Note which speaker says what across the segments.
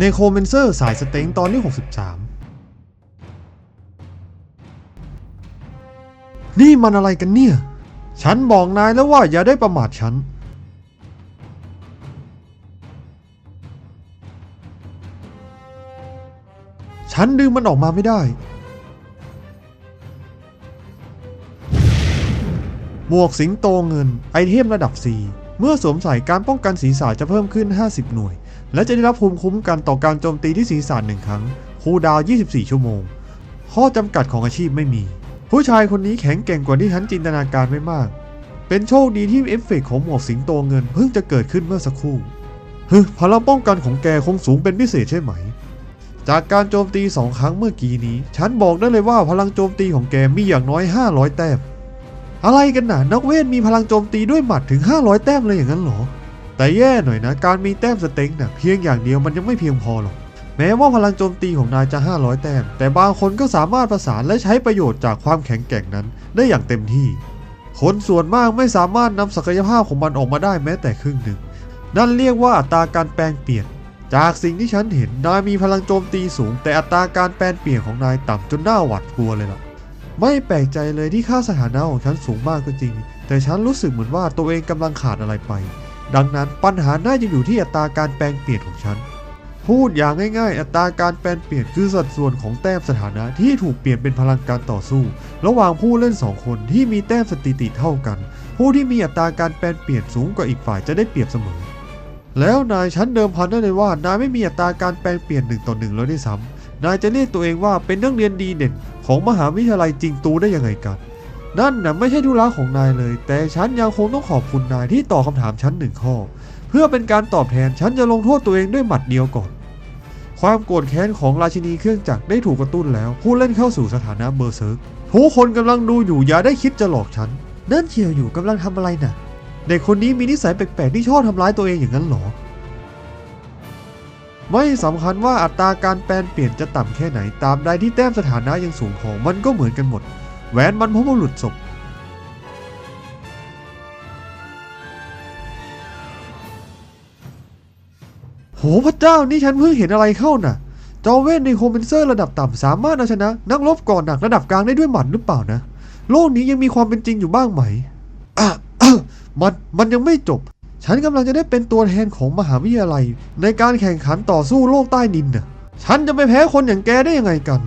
Speaker 1: ในโคเมนเซอร์สายสเต็งตอนที่ 63 นี่มันอะไรกันเนี่ย ฉันบอกนายแล้วว่าอย่าได้ประมาทฉัน ฉันดึงมันออกมาไม่ได้ หมวกสิงโตเงินไอเทมระดับ 4 เมื่อสวมใส่การป้องกันศีรษะจะเพิ่มขึ้น 50 หน่วย และจะได้รับภูมิคุ้มกันต่อการโจมตีที่ศีรษะหนึ่งครั้ง คูดาว 24 ชั่วโมง ข้อจำกัดของอาชีพไม่มี ผู้ชายคนนี้แข็งแกร่งกว่าที่ฉันจินตนาการไม่มาก เป็นโชคดีที่เอฟเฟกต์ของหมวกสิงโตเงินเพิ่งจะเกิดขึ้นเมื่อสักครู่ฮึพลังป้องกันของแกคงสูงเป็นพิเศษใช่ไหม จากการโจมตีสองครั้งเมื่อกี้นี้ ฉันบอกได้เลยว่าพลังโจมตีของแกมีอย่างน้อย 500 แต้ม อะไรกันน่ะนักเวทมีพลังโจมตีด้วยหมัดถึง 500 แต้มเลยอย่างนั้นเหรอ แต่แย่หน่อยนะ การมีแต้มสเต็งน่ะเพียงอย่างเดียวมันยังไม่เพียงพอหรอก แม้ว่าพลังโจมตีของนายจะ 500 แต้ม แต่บางคนก็สามารถประสานและใช้ประโยชน์จากความแข็งแกร่งนั้นได้อย่างเต็มที่ คนส่วนมากไม่สามารถนำศักยภาพของมันออกมาได้แม้แต่ครึ่งหนึ่ง นั่นเรียกว่าอัตราการแปลงเปลี่ยน จากสิ่งที่ฉันเห็นนายมีพลังโจมตีสูง แต่อัตราการแปลงเปลี่ยนของนายต่ำจนน่าหวาดกลัวเลยล่ะไม่แปลกใจเลยที่ค่าสถานะของฉันสูงมากก็จริง แต่ฉันรู้สึกเหมือนว่าตัวเองกำลังขาดอะไรไป ดังนั้นปัญหาน่าจะอยู่ที่อัตราการแปลงเปลี่ยนของฉัน พูดอย่างง่าย ๆ อัตราการแปลงเปลี่ยนคือสัดส่วนของแต้มสถานะที่ถูกเปลี่ยนเป็นพลังการต่อสู้ ระหว่างผู้เล่นสองคนที่มีแต้มสถิติเท่ากัน ผู้ที่มีอัตราการแปลงเปลี่ยนสูงกว่าอีกฝ่ายจะได้เปรียบเสมอ แล้วนายฉันเดิมพันได้เลยว่านายไม่มีอัตราการแปลงเปลี่ยนหนึ่งต่อหนึ่งแล้วด้วยซ้ำนายจะเรียกตัวเองว่าเป็นนักเรียนดีเด่นของมหาวิทยาลัยจริงตูได้ยังไงกัน นั่นน่ะไม่ใช่ธุระของนายเลย แต่ฉันยังคงต้องขอบคุณนายที่ตอบคำถามฉันหนึ่งข้อ เพื่อเป็นการตอบแทนฉันจะลงโทษตัวเองด้วยหมัดเดียวก่อน ความโกรธแค้นของราชินีเครื่องจักรได้ถูกกระตุ้นแล้ว ผู้เล่นเข้าสู่สถานะเบอร์เซิร์กทุกคนกำลังดูอยู่อย่าได้คิดจะหลอกฉันนั่นเชียวอยู่กำลังทำอะไรน่ะ เด็กคนนี้มีนิสัยแปลกๆที่ชอบทำร้ายตัวเองอย่างนั้นหรอไม่สำคัญว่าอัตราการแปลนเปลี่ยนจะต่ำแค่ไหนตามใดที่แต้มสถานะยังสูงพอมันก็เหมือนกันหมด แหวนมันพบุรุษศพโหพระเจ้านี่ฉันเพิ่งเห็นอะไรเข้าน่ะ จอเวนในโคเมนเซอร์ระดับต่ำสามารถเอาชนะ นักรบก่อนหนักระดับกลางได้ด้วยหมัดหรือเปล่านะ โลกนี้ยังมีความเป็นจริงอยู่บ้างไหมอะอะมันมันยังไม่จบ ฉันกำลังจะได้เป็นตัวแทนของมหาวิทยาลัย ในการแข่งขันต่อสู้โลกใต้ดินน่ะ ฉันจะไปแพ้คนอย่างแกได้ยังไงกัน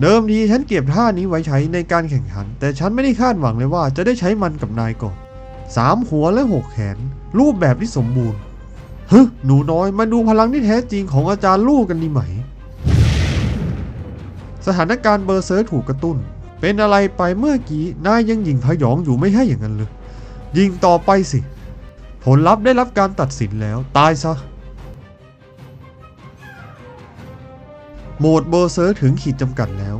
Speaker 1: เดิมทีฉันเก็บท่านี้ไว้ใช้ในการแข่งขัน แต่ฉันไม่ได้คาดหวังเลยว่าจะได้ใช้มันกับนายก่อนสามหัวและหกแขน รูปแบบที่สมบูรณ์ฮึหนูน้อยมาดูพลังที่แท้จริงของอาจารย์ลูกกันดีไหม สถานการณ์เบอร์เซอร์ถูกกระตุ้น เป็นอะไรไปเมื่อกี้นายยังยิงพยองอยู่ไม่ใช่อย่างนั้นเลยยิงต่อไปสิ ผลลัพธ์ได้รับการตัดสินแล้วตายซะ โหมดเบอร์เซอร์ถึงขีดจำกัดแล้ว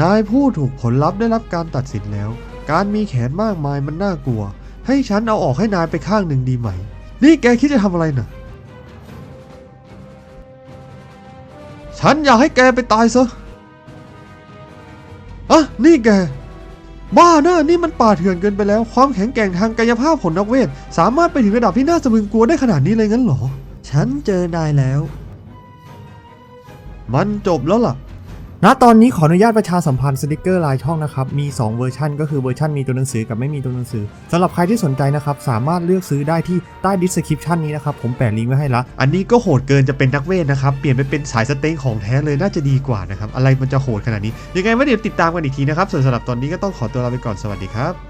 Speaker 1: นายผู้ถูกผลลัพธ์ได้รับการตัดสินแล้ว การมีแขนมากมายมันน่ากลัว ให้ฉันเอาออกให้นายไปข้างหนึ่งดีไหม นี่แกคิดจะทำอะไรน่ะ ฉันอยากให้แกไปตายซะอะนี่แก บ้านะนี่มันป่าเถื่อนเกินไปแล้ว ความแข็งแกร่งทางกายภาพของนักเวท สามารถไปถึงระดับที่น่าสะพรึงกลัวได้ขนาดนี้เลยงั้นเหรอ ฉันเจอนายแล้ว มันจบแล้วล่ะ
Speaker 2: ณ ตอนนี้ขออนุญาตประชาสัมพันธ์สติกเกอร์ลายช่องนะครับ มี 2 เวอร์ชันก็คือเวอร์ชันมีตัวหนังสือกับไม่มีตัวหนังสือสำหรับใครที่สนใจนะครับ สามารถเลือกซื้อได้ที่ใต้ดิสคริปชันนี้นะครับ ผมแปะลิงก์ไว้ให้ละ
Speaker 1: อันนี้ก็โหดเกินจะเป็นนักเวทนะครับ เปลี่ยนไปเป็นสายสเต็งของแท้เลยน่าจะดีกว่านะครับ อะไรมันจะโหดขนาดนี้ ยังไงไว้เดี๋ยวติดตามกันอีกทีนะครับ ส่วนสำหรับตอนนี้ก็ต้องขอตัวลาไปก่อน สวัสดีครับ